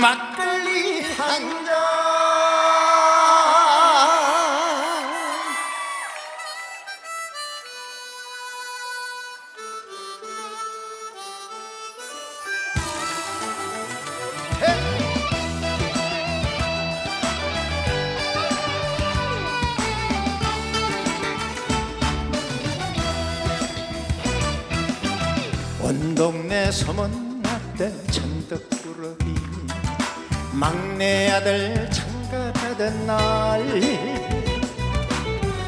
막걸리 한 잔. 온 동네 소문났던 천덕꾸러기 막내 아들 장가가던 날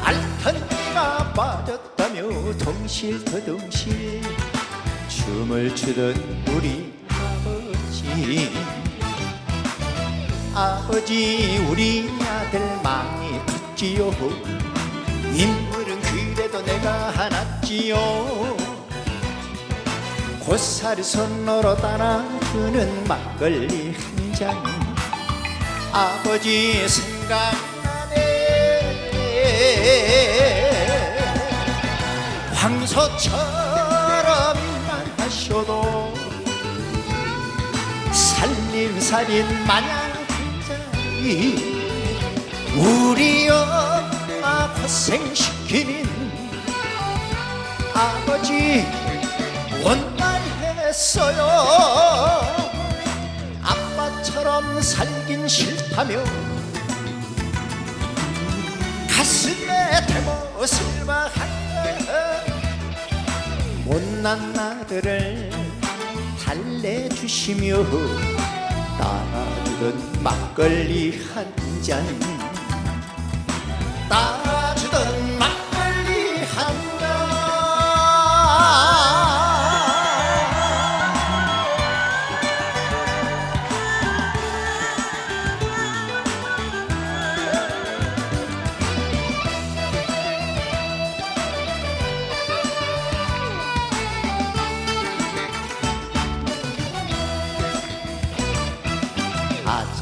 알턴니가 빠졌다며 동실더동실 춤을 추던 우리 아버지. 아버지 우리 아들 많이 컸지요. 인물은 그래도 내가 하났지요. 고사리 손으로 따라주는 막걸리 한 잔 아버지 생각나네. 황소처럼 하셔도 살림살인 마냥 굉장히 우리 엄마 고생시키는 아버지 원망했어요 살긴 싫다며. 가슴에 대못을 박한 못난 아들을 달래주시며 따라주던 막걸리 한잔. 따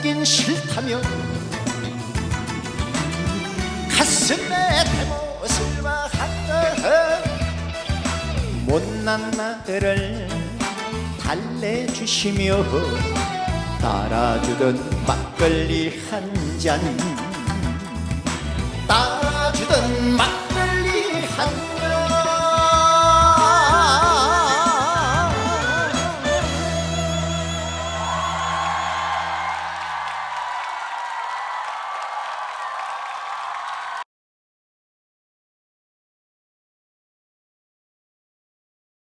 살긴 싫다며 가슴에 대못을 박았던 못난 아들을 달래주시며 따라주던 막걸리 한 잔. 따라주던 막